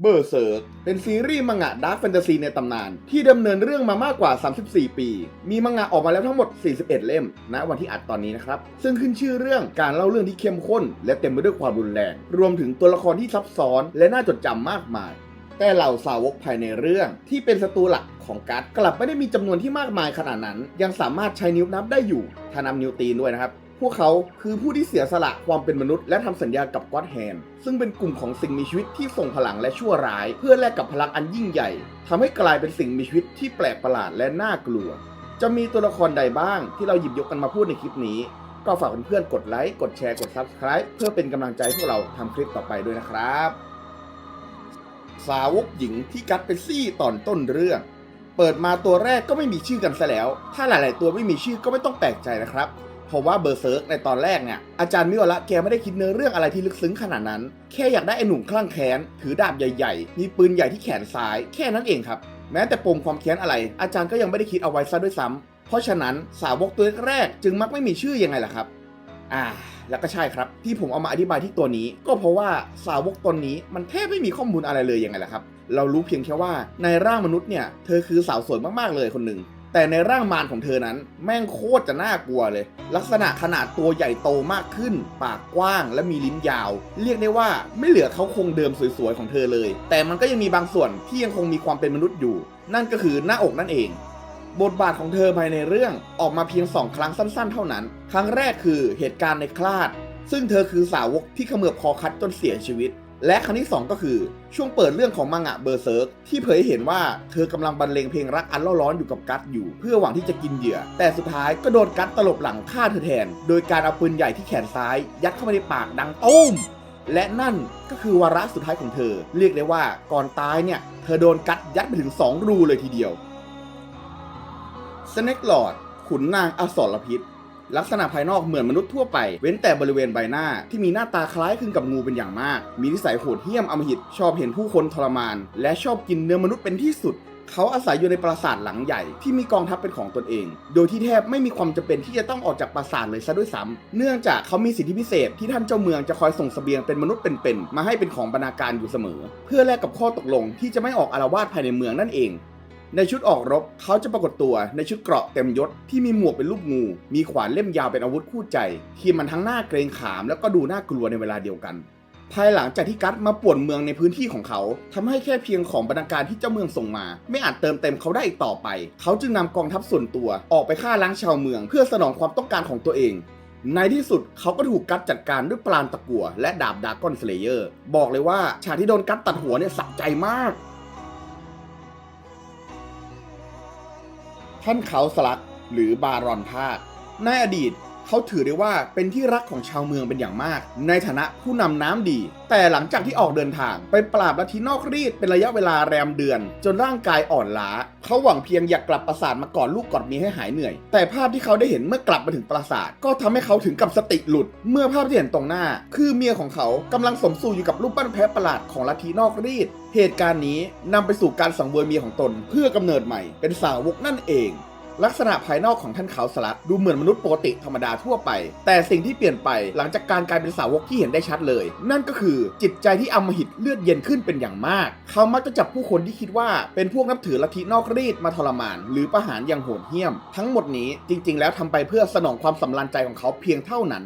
เบอร์เซิร์กเป็นซีรีส์มังงะดาร์กแฟนตาซีในตำนาน ที่ดำเนินเรื่องมามากกว่า 34 ปี มีมังงะออกมาแล้วทั้งหมด 41 เล่มณวันที่อัดตอนนี้นะครับ ซึ่งขึ้นชื่อเรื่องการเล่าเรื่องที่เข้มข้น และเต็มไปด้วยความรุนแรง รวมถึงตัวละครที่ซับซ้อน และน่าจดจำมากมาย แต่เหล่าสาวกภายในเรื่องที่เป็นศัตรูหลักของการ์ดกลับไม่ได้มีจำนวนที่มากมายขนาดนั้น ยังสามารถใช้นิ้วนับได้อยู่ถ้านับนิ้วตีนด้วยนะครับ พวกเขาคือผู้ที่เสียสละความเป็นมนุษย์ และทำสัญญากับก็อดแฮนซึ่งเป็นกลุ่มของสิ่งมีชีวิตที่ส่งพลังและชั่วร้าย เพื่อแลกกับพลังอันยิ่งใหญ่ทำให้กลายเป็นสิ่งมีชีวิตที่แปลกประหลาดและน่ากลัว จะมีตัวละครใดบ้างที่เราหยิบยกกันมาพูดในคลิปนี้ ก็ฝากเพื่อนๆกดไลค์กดแชร์กด Subscribe เพื่อเป็นกำลังใจพวกเราทำคลิปต่อไปด้วยนะครับ สาวกหญิงที่กัดเป็นซี่ตอนต้นเรื่อง เปิดมาตัวแรกก็ไม่มีชื่อกันซะแล้ว ถ้าหลาย ๆ ตัวไม่มีชื่อก็ไม่ต้องแปลกใจนะครับ เพราะว่าเบอร์เซิร์กในตอนแรกเนี่ยอาจารย์มิวระแกไม่ได้คิดเนื้อเรื่องอะไรที่ลึกซึ้งขนาดนั้น แค่อยากได้ไอ้หนุ่มคลั่งแค้น ถือดาบใหญ่ๆ มีปืนใหญ่ที่แขนซ้าย แค่นั้นเองครับ แม้แต่ปมความแค้นอะไร อาจารย์ก็ยังไม่ได้คิดเอาไว้ซะด้วยซ้ำเพราะฉะนั้นสาวกตัวแรกจึงมักไม่มีชื่อยังไงล่ะครับอ่าแล้วก็ใช่ครับ ที่ผมเอามาอธิบายที่ตัวนี้ ก็เพราะว่าสาวกตนนี้มันแทบไม่มีข้อมูลอะไรเลยยังไงล่ะครับ เรารู้เพียงแค่ว่าในร่างมนุษย์เนี่ย เธอคือสาวสวยมากๆเลยคนหนึ่ง แต่ในร่างมารของเธอนั้น แม่งโคตรจะน่ากลัวเลย ลักษณะขนาดตัวใหญ่โตมากขึ้น ปากกว้างและมีลิ้นยาว เรียกได้ว่าไม่เหลือเขาคงเดิมสวยๆของเธอเลย แต่มันก็ยังมีบางส่วนที่ยังคงมีความเป็นมนุษย์อยู่ นั่นก็คือหน้าอกนั่นเองบทบาทของเธอภายในเรื่องออกมาเพียงสองครั้งสั้นๆ เท่านั้น ครั้งแรกคือเหตุการณ์ในคลาด ซึ่งเธอคือสาวกที่ขมือบคอคัดจนเสียชีวิต และครั้งที่ 2 ก็คือช่วงเปิดเรื่องของมังงะเบอร์เซิร์กที่เผยให้เห็นว่าเธอกำลังบรรเลงเพลงรักอันเล่าร้อนอยู่กับกัตอยู่ เพื่อหวังที่จะกินเหยื่อ แต่สุดท้ายก็โดนกัตตลบหลังฆ่าเธอแทน โดยการเอาปืนใหญ่ที่แขนซ้าย ยัดเข้าไปในปากดังตุ้มและนั่นก็คือวาระสุดท้ายของเธอ เรียกได้ว่าก่อนตายเนี่ย เธอโดนกัดยัดไปถึง 2 รูเลยทีเดียวสเน็กหลอดขุนนางอสรพิษ ลักษณะภายนอกเหมือนมนุษย์ทั่วไป เว้นแต่บริเวณใบหน้า ที่มีหน้าตาคล้ายคลึงกับงูเป็นอย่างมาก มีนิสัยโหดเหี้ยมอำมหิต ชอบเห็นผู้คนทรมาน และชอบกินเนื้อมนุษย์เป็นที่สุด เขาอาศัยอยู่ในปราสาทหลังใหญ่ที่มีกองทัพเป็นของตนเอง โดยที่แทบไม่มีความจำเป็นที่จะต้องออกจากปราสาทเลยซะด้วยซ้ำเนื่องจากเขามีสิทธิพิเศษที่ท่านเจ้าเมืองจะคอยส่งเสบียงเป็นมนุษย์เป็นๆมาให้เป็นของบรรณาการอยู่เสมอ เพื่อแลกกับข้อตกลงที่จะไม่ออกอารวาสภายในเมืองนั่นเอง ในชุดออกรบเขาจะปรากฏตัวในชุดเกราะเต็มยศที่มีหมวกเป็นรูปงู มีขวานเล่มยาวเป็นอาวุธคู่ใจ ที่มันทั้งหน้าเกรงขามแล้วก็ดูน่ากลัวในเวลาเดียวกัน ภายหลังจากที่กัตมาป่วนเมืองในพื้นที่ของเขาทำให้แค่เพียงของบรรณาการที่เจ้าเมืองส่งมา ไม่อาจเติมเต็มเขาได้อีกต่อไป เขาจึงนำกองทัพส่วนตัวออกไปฆ่าล้างชาวเมือง เพื่อสนองความต้องการของตัวเองในที่สุดเขาก็ถูกกัดจัดการด้วยปราณตะกัวและดาบดากอนสเลเยอร์ บอกเลยว่าฉากที่โดนกัดตัดหัวเนี่ยสะใจมาก ท่านเขาสลักหรือบารอนธาตุในอดีตเขาถือได้ว่าเป็นที่รักของชาวเมืองเป็นอย่างมาก ในฐานะผู้นำน้ำดี แต่หลังจากที่ออกเดินทาง ไปปราบลัทธินอกรีดเป็นระยะเวลาแรมเดือน จนร่างกายอ่อนล้า เขาหวังเพียงอยากกลับปราสาทมาก่อนลูกกอดมีให้หายเหนื่อย แต่ภาพที่เขาได้เห็นเมื่อกลับมาถึงปราสาท ก็ทำให้เขาถึงกับสติหลุด เมื่อภาพที่เห็นตรงหน้า คือเมียของเขากำลังสมสู่อยู่กับรูปปั้นแพะประหลาดของลัทธินอกรีด เหตุการณ์นี้นำไปสู่การสังเวยเมียของตนเพื่อกำเนิดใหม่เป็นสาวกนั่นเอง ลักษณะภายนอกของท่านเขาสลัดดูเหมือนมนุษย์ปกติธรรมดาทั่วไป แต่สิ่งที่เปลี่ยนไปหลังจากการกลายเป็นสาวกที่เห็นได้ชัดเลย นั่นก็คือจิตใจที่อมหิตเลือดเย็นขึ้นเป็นอย่างมาก เขามักจะจับผู้คนที่คิดว่าเป็นพวกนับถือลัทธินอกรีดมาทรมาน หรือประหารอย่างโหดเหี้ยม ทั้งหมดนี้จริง ๆ แล้วทำไปเพื่อสนองความสำราญใจของเขาเพียงเท่านั้น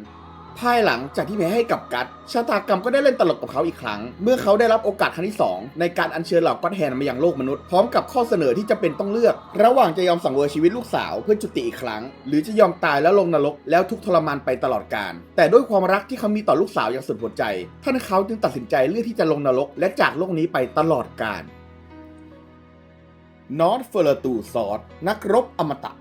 ภายหลังจากที่แพ้ให้กับกัตชะตากรรมก็ได้เล่นตลกกับเขาอีกครั้ง เมื่อเขาได้รับโอกาสครั้งที่ 2 ในการอัญเชิญเหล่าก็อดแฮนมายังโลกมนุษย์ พร้อมกับข้อเสนอที่จะเป็นต้องเลือก ระหว่างจะยอมสังเวยชีวิตลูกสาวเพื่อจุติอีกครั้ง หรือจะยอมตายแล้วลงนรกแล้วทุกทรมานไปตลอดกาลแต่ด้วยความรักที่เขามีต่อลูกสาวอย่างสุดหัวใจ ท่านเขาจึงตัดสินใจเลือกที่จะลงนรก และจากโลกนี้ไปตลอดกาลนอตเฟอร์ตูซอสนักรบอมตะ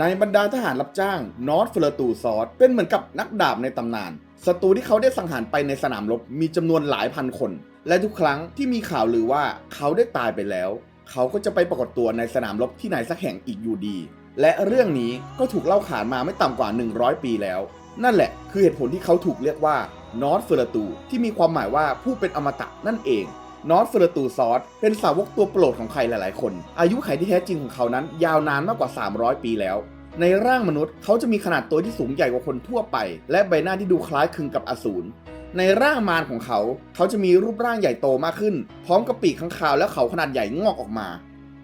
ในบรรดาทหารรับจ้างนอตเฟอร์ตูซอสเป็นเหมือนกับนักดาบในตำนานศัตรูที่เขาได้สังหารไปในสนามรบมีจำนวนหลายพันคน และทุกครั้งที่มีข่าวลือว่าเขาได้ตายไปแล้ว เขาก็จะไปปรากฏตัวในสนามรบที่ไหนสักแห่งอีกอยู่ดี และเรื่องนี้ก็ถูกเล่าขานมาไม่ต่ำกว่า 100 ปีแล้ว นั่นแหละคือเหตุผลที่เขาถูกเรียกว่านอตเฟอร์ตูที่มีความหมายว่าผู้เป็นอมตะนั่นเอง นอตเฟอร์ตูซอสเป็นสาวกตัวโปรดของใครหลายๆ คน อายุไขที่แท้จริงของเขานั้น ยาวนานมากกว่า 300 ปีแล้ว ในร่างมนุษย์เขาจะมีขนาดตัวที่สูงใหญ่กว่าคนทั่วไป และใบหน้าที่ดูคล้ายคลึงกับอสูรในร่างมารของเขา เขาจะมีรูปร่างใหญ่โตมากขึ้น พร้อมกับปีกข้างคาวและเขาขนาดใหญ่งอกออกมา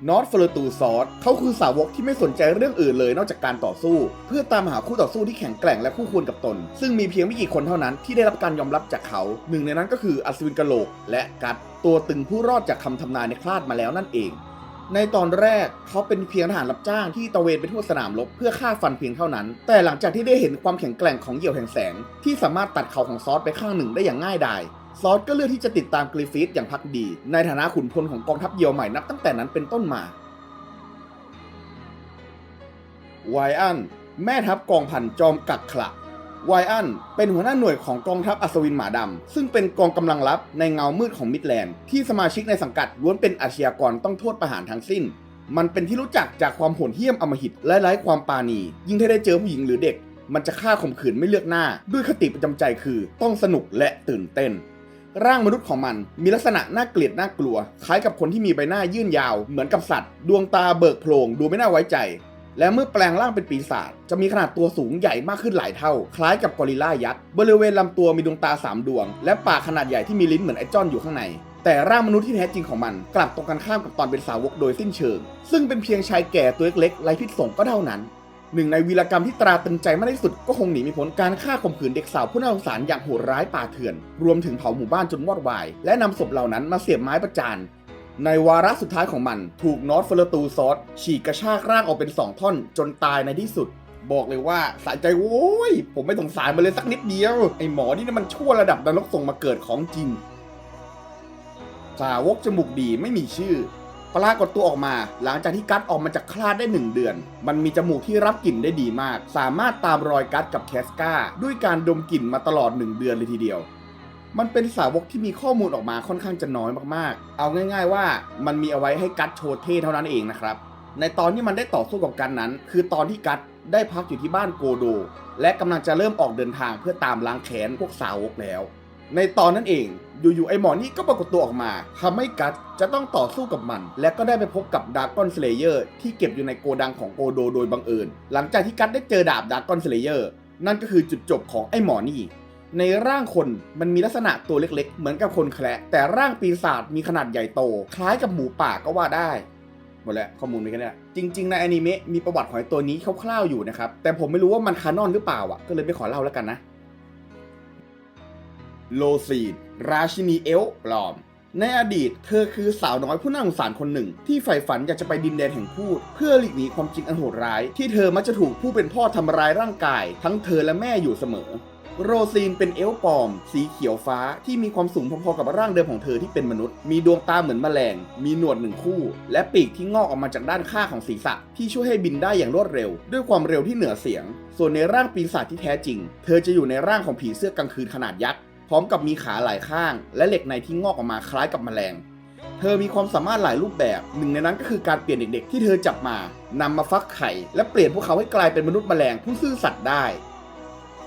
นอตเฟลตูซอสเขาคือสาวกที่ไม่สนใจเรื่องอื่นเลยนอกจากการต่อสู้ เพื่อตามหาคู่ต่อสู้ที่แข็งแกร่งและคู่ควรกับตน ซึ่งมีเพียงไม่กี่คนเท่านั้นที่ได้รับการยอมรับจากเขา หนึ่งในนั้นก็คืออัศวินกะโหลก และกัดตัวตึงผู้รอดจากคำทำนายในคลาดมาแล้วนั่นเอง ในตอนแรกเขาเป็นเพียงทหารรับจ้างที่ตระเวนไปทั่วสนามรบเพื่อฆ่าฟันเพียงเท่านั้น แต่หลังจากที่ได้เห็นความแข็งแกร่งของเหยี่ยวแห่งแสง ที่สามารถตัดเขาของซอสไปข้างหนึ่งได้อย่างง่ายดาย ซอสก็เลือกที่จะติดตามกริฟฟิธอย่างพักดี ในฐานะขุนพลของกองทัพเยียวใหม่นับตั้งแต่นั้นเป็นต้นมาไวอัน แม่ทัพกองพันจอมกักขละไวอัน เป็นหัวหน้าหน่วยของกองทัพอัศวินหมาดำ ซึ่งเป็นกองกำลังลับในเงามืดของมิดแลนด์ที่สมาชิกในสังกัดล้วนเป็นอาชญากรต้องโทษประหารทั้งสิ้น มันเป็นที่รู้จักจากความโหดเหี้ยมอำมหิตและไร้ความปราณี ยิ่งถ้าได้เจอผู้หญิงหรือเด็ก มันจะฆ่าข่มขืนไม่เลือกหน้า ด้วยคติประจำใจคือต้องสนุกและตื่นเต้น ร่างมนุษย์ของมัน มีลักษณะน่าเกลียดน่ากลัว คล้ายกับคนที่มีใบหน้ายื่นยาว เหมือนกับสัตว์ ดวงตาเบิกโพลงดูไม่น่าไว้ใจ และเมื่อแปลงร่างเป็นปีศาจจะมีขนาดตัวสูงใหญ่มากขึ้นหลายเท่า คล้ายกับกอริลลายักษ์บริเวณลำตัวมีดวงตาสามดวง และปากขนาดใหญ่ที่มีลิ้นเหมือนไอจ้อนอยู่ข้างในแต่ร่างมนุษย์ที่แท้จริงของมัน กลับตรงกันข้ามกับตอนเป็นสาวกโดยสิ้นเชิง ซึ่งเป็นเพียงชายแก่ตัวเล็กๆไร้พิษสงก็เท่านั้น หนึ่งในวีรกรรมที่ตราตึงใจมากที่สุดก็คงหนีไม่พ้นการฆ่าข่มขืนเด็กสาวผู้น่าสงสารอย่างโหดร้ายป่าเถื่อน รวมถึงเผาหมู่บ้านจนวอดวาย และนำศพเหล่านั้นมาเสียบไม้ประจาน ในวาระสุดท้ายของมันถูกนอตเฟลตูซอสฉีกกระชากร่างออกเป็นสองท่อนจนตายในที่สุด บอกเลยว่าสะใจโว้ย ผมไม่สงสารมันเลยสักนิดเดียว ไอหมอนี่นะมันชั่วระดับนรกส่งมาเกิดของจริงสาวกจมูกดีไม่มีชื่อ ปรากฏตัวออกมา หลังจากที่กัดออกมาจากคลาดได้ 1 เดือน มันมีจมูกที่รับกลิ่นได้ดีมาก สามารถตามรอยกัดกับแคสกาด้วยการดมกลิ่นมาตลอด 1 เดือนเลยทีเดียว มันเป็นสาวกที่มีข้อมูลออกมาค่อนข้างจะน้อยมากๆ เอาง่าย ๆ ว่ามันมีเอาไว้ให้กัดโชว์เท่เท่านั้นเองนะครับ ในตอนที่มันได้ต่อสู้กับกันนั้น คือตอนที่กัดได้พักอยู่ที่บ้านโกโด และกำลังจะเริ่มออกเดินทางเพื่อตามล้างแค้นพวกสาวกแล้ว ในตอนนั้นเอง อยู่ๆไอหมอนี่ก็ปรากฏตัวออกมาทำให้กัตจะต้องต่อสู้กับมัน และก็ได้ไปพบกับดาร์กอนสเลเยอร์ที่เก็บอยู่ในโกดังของโกโดโดยบังเอิญ หลังจากที่กัตได้เจอดาบดาร์กอนสเลเยอร์นั่นก็คือจุดจบของไอหมอนี่ในร่างคนมันมีลักษณะตัวเล็กๆ เหมือนกับคนแคระแต่ร่างปีศาจมีขนาดใหญ่โต คล้ายกับหมูป่าก็ว่าได้ หมดแล้วข้อมูลมีแค่นี้จริง ๆ ในอนิเมะมีประวัติของไอตัวนี้คร่าวๆอยู่นะครับ แต่ผมไม่รู้ว่ามันคานอนหรือเปล่าอะก็เลยไม่ขอเล่าแล้วกันนะ โลซีนราชินีเอลปลอม ในอดีต เธอคือสาวน้อยผู้น่าสงสารคนหนึ่ง ที่ใฝ่ฝันอยากจะไปดินแดนแห่งพูด เพื่อหลีกหนีความจริงอันโหดร้าย ที่เธอมักจะถูกผู้เป็นพ่อทำร้ายร่างกาย ทั้งเธอและแม่อยู่เสมอ โรซีนเป็นเอลปลอม สีเขียวฟ้าที่มีความสูงพอๆกับร่างเดิมของเธอที่เป็นมนุษย์ มีดวงตาเหมือนแมลง มีหนวดหนึ่งคู่ และปีกที่งอกออกมาจากด้านข้างของศีรษะ ที่ช่วยให้บินได้อย่างรวดเร็ว ด้วยความเร็วที่เหนือเสียง ส่วนในร่างปีศาจที่แท้จริง เธอจะอยู่ในร่างของผีเสื้อกลางคืนขนาดยักษ์ พร้อมกับมีขาหลายข้าง และเหล็กในที่งอกออกมาคล้ายกับแมลง เธอมีความสามารถหลายรูปแบบ หนึ่งในนั้นก็คือการเปลี่ยนเด็กๆ ที่เธอจับมา นำมาฟักไข่ และเปลี่ยนพวกเขาให้กลายเป็นมนุษย์แมลงผู้ซื่อสัตย์ได้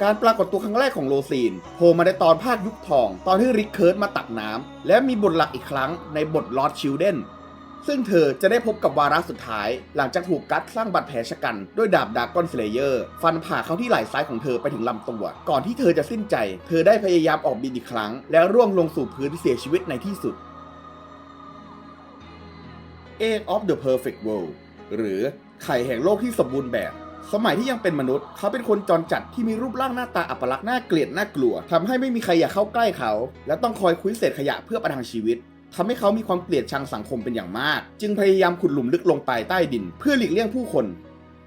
การปรากฏตัวครั้งแรกของโลซีนโผล่มาในตอนภาคยุคทอง ตอนที่ริคเคิร์ดมาตักน้ำและมีบทหลักอีกครั้งในบทลอดชิลเดน ซึ่งเธอจะได้พบกับวาระสุดท้าย หลังจากถูกกัดสร้างบาดแผลชะกันด้วยดาบดากอนสเลเยอร์ ฟันผ่าเข้าที่ไหล่ซ้ายของเธอไปถึงลำตัว ก่อนที่เธอจะสิ้นใจ เธอได้พยายามออกบินอีกครั้ง แล้วร่วงลงสู่พื้นเสียชีวิตในที่สุด Egg of the Perfect World หรือไข่แห่งโลกที่สมบูรณ์แบบ สมัยที่ยังเป็นมนุษย์ เขาเป็นคนจรจัดที่มีรูปร่างหน้าตาอัปลักษณ์น่าเกลียดน่ากลัวทำให้ไม่มีใครอยากเข้าใกล้เขา และต้องคอยคุ้ยเศษขยะเพื่อประทังชีวิต ทำให้เขามีความเกลียดชังสังคมเป็นอย่างมาก จึงพยายามขุดหลุมลึกลงไปใต้ดิน เพื่อหลีกเลี่ยงผู้คน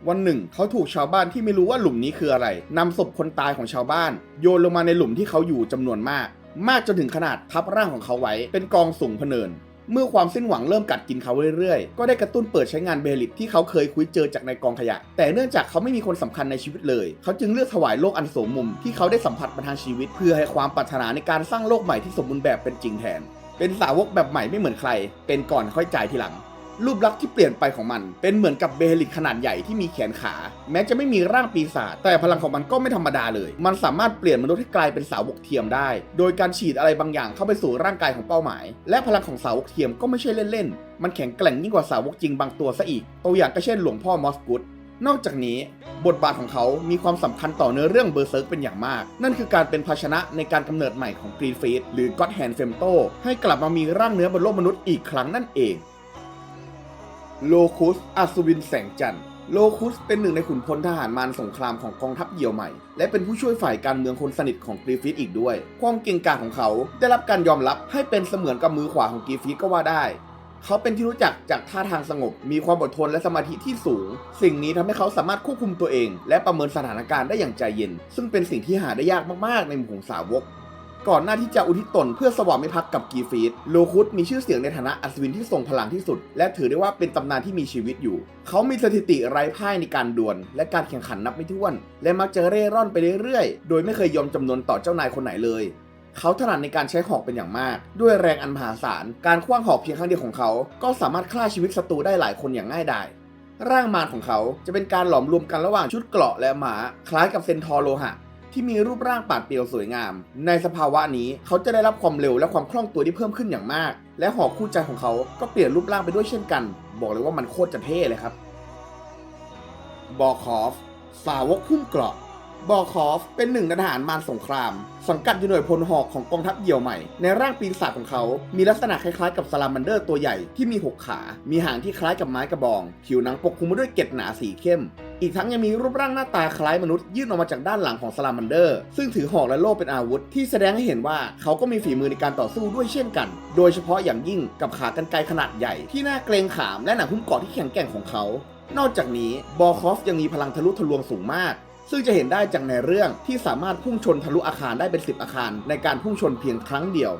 วันหนึ่ง เขาถูกชาวบ้านที่ไม่รู้ว่าหลุมนี้คืออะไรนำศพคนตายของชาวบ้าน โยนลงมาในหลุมที่เขาอยู่จำนวนมาก มากจนถึงขนาดทับร่างของเขาไว้เป็นกองสูงพเนิน เมื่อความสิ้นหวังเริ่มกัดกินเขาเรื่อยๆ ก็ได้กระตุ้นเปิดใช้งานเบลิตที่เขาเคยคุยเจอจากในกองขยะ แต่เนื่องจากเขาไม่มีคนสำคัญในชีวิตเลย เขาจึงเลือกถวายโลกอันสมมุมที่เขาได้สัมผัสมาทางชีวิต เพื่อให้ความปรารถนาในการสร้างโลกใหม่ที่สมบูรณ์แบบเป็นจริงแทน เป็นสาวกแบบใหม่ไม่เหมือนใคร เป็นก่อนค่อยจ่ายทีหลัง รูปลักษณ์ที่เปลี่ยนไปของมัน เป็นเหมือนกับเบลิตขนาดใหญ่ที่มีแขนขา แม้จะไม่มีร่างปีศาจแต่พลังของมันก็ไม่ธรรมดาเลย มันสามารถเปลี่ยนมนุษย์ให้กลายเป็นสาวกเทียมได้ โดยการฉีดอะไรบางอย่างเข้าไปสู่ร่างกายของเป้าหมาย และพลังของสาวกเทียมก็ไม่ใช่เล่นๆมันแข็งแกร่งยิ่งกว่าสาวกจริงบางตัวซะอีกตัวอย่างก็เช่นหลวงพ่อมอสกุต นอกจากนี้บทบาทของเขามีความสำคัญต่อเนื้อเรื่องเบอร์เซิร์กเป็นอย่างมาก นั่นคือการเป็นภาชนะในการกำเนิดใหม่ของกรีนฟีดหรือก็ d แฮนเฟมโตให้กลับมามีร่างเนื้อบนโลกมนุษย์อีกครั้งนั่นเอง โลคุสอัศวินแสงจันทร์โลคุสเป็นหนึ่งในขุนพลทหารมารสงครามของกองทัพเหยี่ยวใหม่ และเป็นผู้ช่วยฝ่ายการเมืองคนสนิทของกรีฟิตอีกด้วย ความเก่งกาจของเขาได้รับการยอมรับให้เป็นเสมือนกับมือขวาของกรีฟิตก็ว่าได้ เขาเป็นที่รู้จักจากท่าทางสงบ มีความอดทนและสมาธิที่สูง สิ่งนี้ทำให้เขาสามารถควบคุมตัวเอง และประเมินสถานการณ์ได้อย่างใจเย็น ซึ่งเป็นสิ่งที่หาได้ยากมากๆ ในหมู่ของสาวก ก่อนหน้าที่จะอุทิศตนเพื่อสวามิภักดิ์กับกีฟีดโลคุสมีชื่อเสียงในฐานะอัศวินที่ทรงพลังที่สุด และถือได้ว่าเป็นตำนานที่มีชีวิตอยู่ เขามีสถิติไร้พ่ายในการดวล และการแข่งขันนับไม่ถ้วน และมักจะเร่ร่อนไปเรื่อยๆ โดยไม่เคยยอมจำนนต่อเจ้านายคนไหนเลย เขาถนัดในการใช้หอกเป็นอย่างมาก ด้วยแรงอันมหาศาล การคว้างหอกเพียงครั้งเดียวของเขา ก็สามารถฆ่าชีวิตศัตรูได้หลายคนอย่างง่ายดายร่างมารของเขาจะเป็นการหลอมรวมกันระหว่างชุดเกราะและหมา คล้ายกับเซนทอร์โลหะ ที่มีรูปร่างปาดเปรียวสวยงาม ในสภาวะนี้เขาจะได้รับความเร็วและความคล่องตัวที่เพิ่มขึ้นอย่างมาก และหอกคู่ใจของเขาก็เปลี่ยนรูปร่างไปด้วยเช่นกัน บอกเลยว่ามันโคตรจะเท่เลยครับ บอคอฟสาวกพุ่มเกราะ บอคอฟเป็นหนึ่งในทหารมารสงคราม สังกัดอยู่หน่วยพลหอกของกองทัพเหยี่ยวใหม่ ในร่างปีศาจของเขา มีลักษณะคล้ายๆกับซาลามันเดอร์ตัวใหญ่ที่มี6ขา มีหางที่คล้ายกับไม้กระบอง ผิวหนังปกคลุมไปด้วยเกล็ดหนาสีเข้ม อีกทั้งยังมีรูปร่างหน้าตาคล้ายมนุษย์ยื่นออกมาจากด้านหลังของซาลามันเดอร์ ซึ่งถือหอกและโล่เป็นอาวุธ ที่แสดงให้เห็นว่าเขาก็มีฝีมือในการต่อสู้ด้วยเช่นกัน โดยเฉพาะอย่างยิ่งกับขากรรไกรขนาดใหญ่ที่น่าเกรงขามและหนังหุ้มเกราะที่แข็งแกร่งของเขา นอกจากนี้บอคอฟยังมีพลังทะลุทะลวงสูงมาก ซึ่งจะเห็นได้จากในเรื่องที่สามารถพุ่งชนทะลุอาคารได้เป็น 10 อาคาร ในการพุ่งชนเพียงครั้งเดียว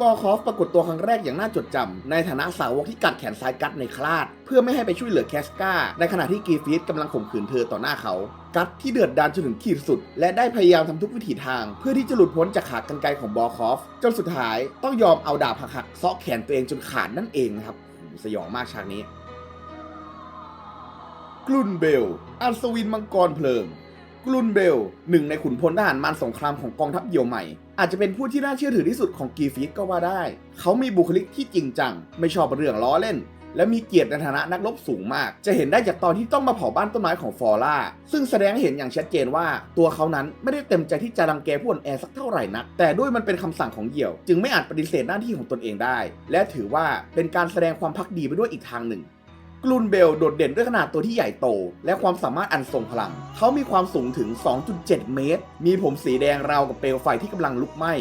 บอคอฟปรากฏตัวครั้งแรกอย่างน่าจดจำในฐานะสาวกที่กัดแขนซ้ายกัดในคลาด เพื่อไม่ให้ไปช่วยเหลือแคสกาในขณะที่กีฟีดกำลังข่มขืนเธอต่อหน้าเขา กัดที่เดือดดาลจนถึงขีดสุด และได้พยายามทำทุกวิถีทาง เพื่อที่จะหลุดพ้นจากขากรรไกรของบอคอฟ จนสุดท้ายต้องยอมเอาดาบหักๆเซาะแขนตัวเองจนขาดนั่นเองนะครับสยองมากฉากนี้กลุนเบลอัศวินมังกรเพลิง กลุนเบล หนึ่งในขุนพลทหารมารสงครามของกองทัพเหยี่ยวใหม่ อาจจะเป็นผู้ที่น่าเชื่อถือที่สุดของกีฟีดก็ว่าได้ เขามีบุคลิกที่จริงจัง ไม่ชอบเรื่องล้อเล่น และมีเกียรติในฐานะนักรบสูงมาก จะเห็นได้จากตอนที่ต้องมาเผาบ้านต้นไม้ของฟอร่า ซึ่งแสดงให้เห็นอย่างชัดเจนว่าตัวเขานั้นไม่ได้เต็มใจที่จะรังแกผู้อ่อนแอสักเท่าไหร่นัก แต่ด้วยมันเป็นคำสั่งของเหยี่ยว จึงไม่อาจปฏิเสธหน้าที่ของตนเองได้ และถือว่าเป็นการแสดงความพักดีไปด้วยอีกทางหนึ่ง กลุนเบลโดดเด่นด้วยขนาดตัวที่ใหญ่โต และความสามารถอันทรงพลัง เขามีความสูงถึง 2.7 เมตร มีผมสีแดงราวกับเปลวไฟที่กำลังลุกไหม้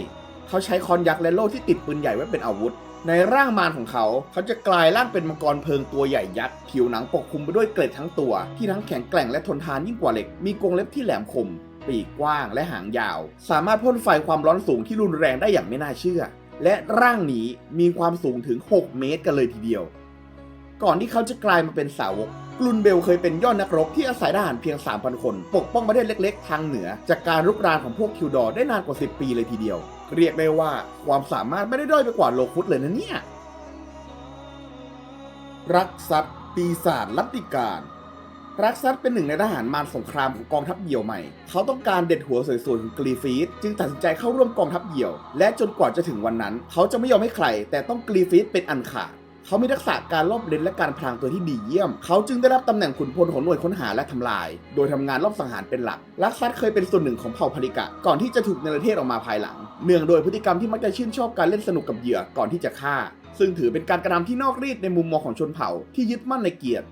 เขาใช้คอนยักษ์และโล่ที่ติดปืนใหญ่ไว้เป็นอาวุธ ในร่างมารของเขา เขาจะกลายร่างเป็นมังกรเพลิงตัวใหญ่ยักษ์ ผิวหนังปกคลุมไปด้วยเกล็ดทั้งตัว ที่ทั้งแข็งแกร่งและทนทานยิ่งกว่าเหล็ก มีกรงเล็บที่แหลมคม ปีกกว้างและหางยาว สามารถพ่นไฟความร้อนสูงที่รุนแรงได้อย่างไม่น่าเชื่อ และร่างนี้มีความสูงถึง 6 เมตรกันเลยทีเดียว ก่อนที่เขาจะกลายมาเป็นสาวกกลุนเบลเคยเป็นยอดนักรบที่อาศัยทหารเพียง 3,000 คน ปกป้องประเทศเล็กๆ ทางเหนือ จากการรุกรานของพวกคิวดอร์ได้นานกว่า 10 ปีเลยทีเดียว เรียกได้ว่าความสามารถไม่ได้ด้อยไปกว่าโลคุสเลยนะเนี่ย รักษัตปีศาจลัทธิการรักซัตเป็นหนึ่งในทหารมารสงครามของกองทัพเหยี่ยวใหม่ เขาต้องการเด็ดหัวสวยๆของกรีฟีดจึงตัดสินใจเข้าร่วมกองทัพเหยี่ยว และจนกว่าจะถึงวันนั้น เขาจะไม่ยอมให้ใคร แต่ต้องกรีฟีดเป็นอันขาด เขามีทักษะการลอบเลนและการพรางตัวที่ดีเยี่ยม เขาจึงได้รับตำแหน่งขุนพลของหน่วยค้นหาและทำลาย โดยทำงานรอบสังหารเป็นหลัก ลักซัดเคยเป็นส่วนหนึ่งของเผ่าพริกะ ก่อนที่จะถูกเนรเทศออกมาภายหลัง เนื่องโดยพฤติกรรมที่มักจะชื่นชอบการเล่นสนุกกับเหยื่อก่อนที่จะฆ่า ซึ่งถือเป็นการกระทำที่นอกรีดในมุมมองของชนเผ่าที่ยึดมั่นในเกียรติ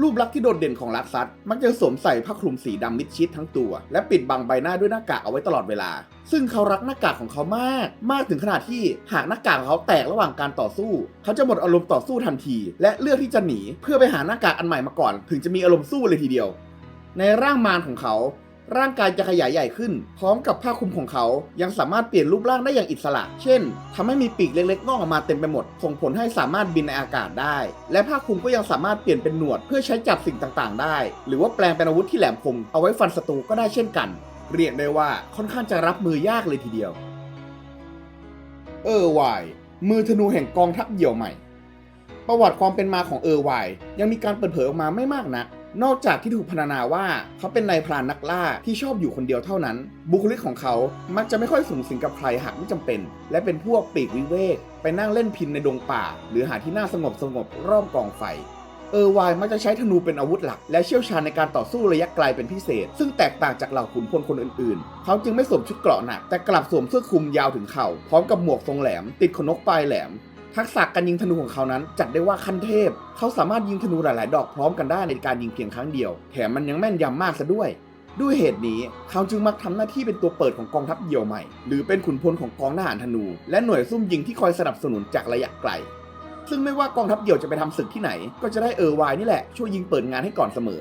รูปลักษณ์ที่โดดเด่นของลักซัตมักจะสวมใส่ผ้าคลุมสีดำมิดชิดทั้งตัว และปิดบังใบหน้าด้วยหน้ากากเอาไว้ตลอดเวลา ซึ่งเขารักหน้ากากของเขามาก มากถึงขนาดที่หากหน้ากากของเขาแตกระหว่างการต่อสู้ เขาจะหมดอารมณ์ต่อสู้ทันที และเลือกที่จะหนีเพื่อไปหาหน้ากากอันใหม่มาก่อน ถึงจะมีอารมณ์สู้เลยทีเดียว ในร่างมารของเขา ร่างกายจะขยายใหญ่ขึ้น พร้อมกับผ้าคลุมของเขา ยังสามารถเปลี่ยนรูปร่างได้อย่างอิสระ เช่นทำให้มีปีกเล็กๆงอกออกมาเต็มไปหมด ส่งผลให้สามารถบินในอากาศได้ และผ้าคลุมก็ยังสามารถเปลี่ยนเป็นหนวดเพื่อใช้จับสิ่งต่างๆ ได้ หรือว่าแปลงเป็นอาวุธที่แหลมคมเอาไว้ฟันศัตรูก็ได้เช่นกัน เรียกได้ว่าค่อนข้างจะรับมือยากเลยทีเดียว เออวายมือธนูแห่งกองทัพเหี่ยวใหม่ ประวัติความเป็นมาของเออร์ไวน์ยังมีการเปิดเผยออกมาไม่มากนัก นอกจากที่ถูกพรรณนาว่าเขาเป็นนายพรานนักล่าที่ชอบอยู่คนเดียวเท่านั้น บุคลิกของเขามักจะไม่ค่อยสูงสิงกับใครหากไม่จำเป็น และเป็นพวกปีกวิเวกไปนั่งเล่นพินในดงป่า หรือหาที่นั่งสงบสงบรอบกองไฟเออไวน์มักจะใช้ธนูเป็นอาวุธหลัก และเชี่ยวชาญในการต่อสู้ระยะไกลเป็นพิเศษ ซึ่งแตกต่างจากเหล่าขุนพลคนอื่นๆ เขาจึงไม่สวมชุดเกราะหนัก แต่กลับสวมเสื้อคลุมยาวถึงเข่า พร้อมกับหมวกทรงแหลม ติดขนนกปลายแหลม ทักษะการยิงธนูของเขานั้น จัดได้ว่าขั้นเทพ เขาสามารถยิงธนูหลาย ๆ ดอกพร้อมกันได้ในการยิงเพียงครั้งเดียว แถมมันยังแม่นยำมากซะด้วย ด้วยเหตุนี้เขาจึงมักทำหน้าที่เป็นตัวเปิดของกองทัพเหยี่ยวใหม่ หรือเป็นขุนพลของกองทหารธนู และหน่วยซุ่มยิงที่คอยสนับสนุนจากระยะไกล ซึ่งไม่ว่ากองทัพเหยี่ยวจะไปทำศึกที่ไหน ก็จะได้เออร์ไวน์นี่แหละช่วยยิงเปิดงานให้ก่อนเสมอ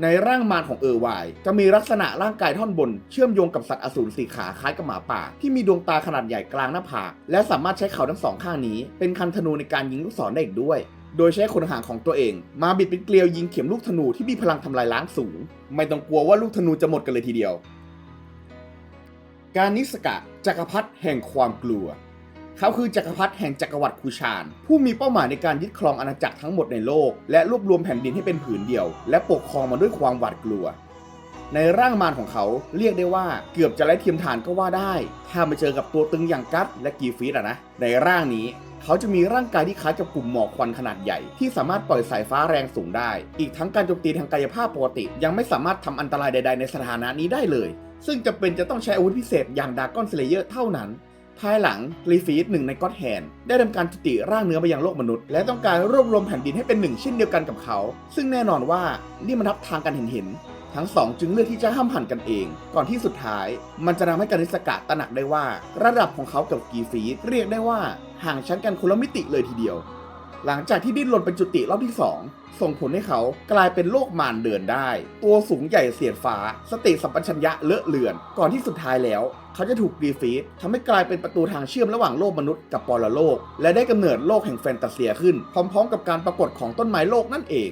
ในร่างมารของเออร์ไวจะมีลักษณะร่างกายท่อนบน เชื่อมโยงกับสัตว์อสูรสี่ขาคล้ายกับหมาป่า ที่มีดวงตาขนาดใหญ่กลางหน้าผาก และสามารถใช้เขาทั้งสองข้างนี้ เป็นคันธนูในการยิงลูกศรได้อีกด้วย โดยใช้ขนหางของตัวเอง มาบิดเป็นเกลียวยิงเข็มลูกธนูที่มีพลังทำลายล้างสูง ไม่ต้องกลัวว่าลูกธนูจะหมดกันเลยทีเดียว การนิสกะจักรพรรดิแห่งความกลัว เขาคือจักรพรรดิแห่งจักรวรรดิคูชาน ผู้มีเป้าหมายในการยึดครองอาณาจักรทั้งหมดในโลก และรวบรวมแผ่นดินให้เป็นผืนเดียว และปกครองมันด้วยความหวาดกลัว ในร่างมารของเขาเรียกได้ว่าเกือบจะไร้เทียมทานก็ว่าได้ ถ้ามาเจอกับตัวตึงอย่างกัตและกีฟิตอะนะ ในร่างนี้เขาจะมีร่างกายที่คล้ายกับกลุ่มหมอกควันขนาดใหญ่ ที่สามารถปล่อยสายฟ้าแรงสูงได้ อีกทั้งการโจมตีทางกายภาพปกติ ยังไม่สามารถทำอันตรายใด ๆ ในสถานะนี้ได้เลย ซึ่งจะเป็นจะต้องใช้อาวุธพิเศษอย่างดากอนสเลเยอร์เท่านั้น ภายหลังกรีฟีดหนึ่งในก็อดแฮนได้ทำการจุติร่างเนื้อไปยังโลกมนุษย์ และต้องการรวบรวมแผ่นดินให้เป็นหนึ่งเช่นเดียวกันกับเขา ซึ่งแน่นอนว่านี่มันทับทางกันเห็นเห็นๆทั้งสองจึงเลือกที่จะห้ามหันกันเอง ก่อนที่สุดท้าย มันจะทำให้กานิสกะตระหนักได้ว่า ระดับของเขากับกรีฟีดเรียกได้ว่าห่างชั้นกันคนละมิติเลยทีเดียว หลังจากที่ดิ้นรนเป็นจุติรอบที่ 2 ส่งผลให้เขากลายเป็นโลกมารเดินได้ ตัวสูงใหญ่เสียดฟ้า สติสัมปชัญญะเลอะเลือน ก่อนที่สุดท้ายแล้ว เขาจะถูกกรีฟีดทำให้กลายเป็นประตูทางเชื่อมระหว่างโลกมนุษย์กับปรโลก และได้กำเนิดโลกแห่งแฟนตาเซียขึ้น พร้อมๆ กับการปรากฏของต้นไม้โลกนั่นเอง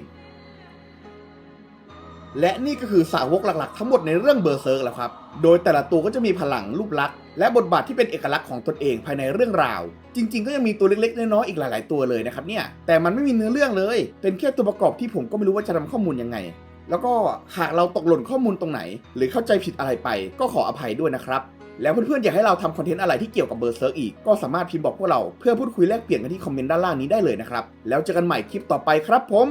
และนี่ก็คือสาวกหลักๆ ทั้งหมดในเรื่องเบอร์เซิร์กแล้วครับ โดยแต่ละตัวก็จะมีพลังรูปลักษณ์และบทบาทที่เป็นเอกลักษณ์ของตนเองภายในเรื่องราว จริง ๆ ก็ยังมีตัวเล็กๆ น้อยๆ อีกหลาย ๆ ตัวเลยนะครับเนี่ย แต่มันไม่มีเนื้อเรื่องเลย เป็นแค่ตัวประกอบที่ผมก็ไม่รู้ว่าจะทำข้อมูลยังไง แล้วก็หากเราตกหล่นข้อมูลตรงไหน หรือเข้าใจผิดอะไรไป ก็ขออภัยด้วยนะครับ แล้วเพื่อนๆ อยากให้เราทำคอนเทนต์อะไรที่เกี่ยวกับเบอร์เซิร์กอีก ก็สามารถพิมพ์บอกพวกเราเพื่อพูดคุยแลกเปลี่ยนกันที่คอมเมนต์ด้านล่างนี้ได้เลยนะครับ แล้วเจอกันใหม่คลิปต่อไปครับผม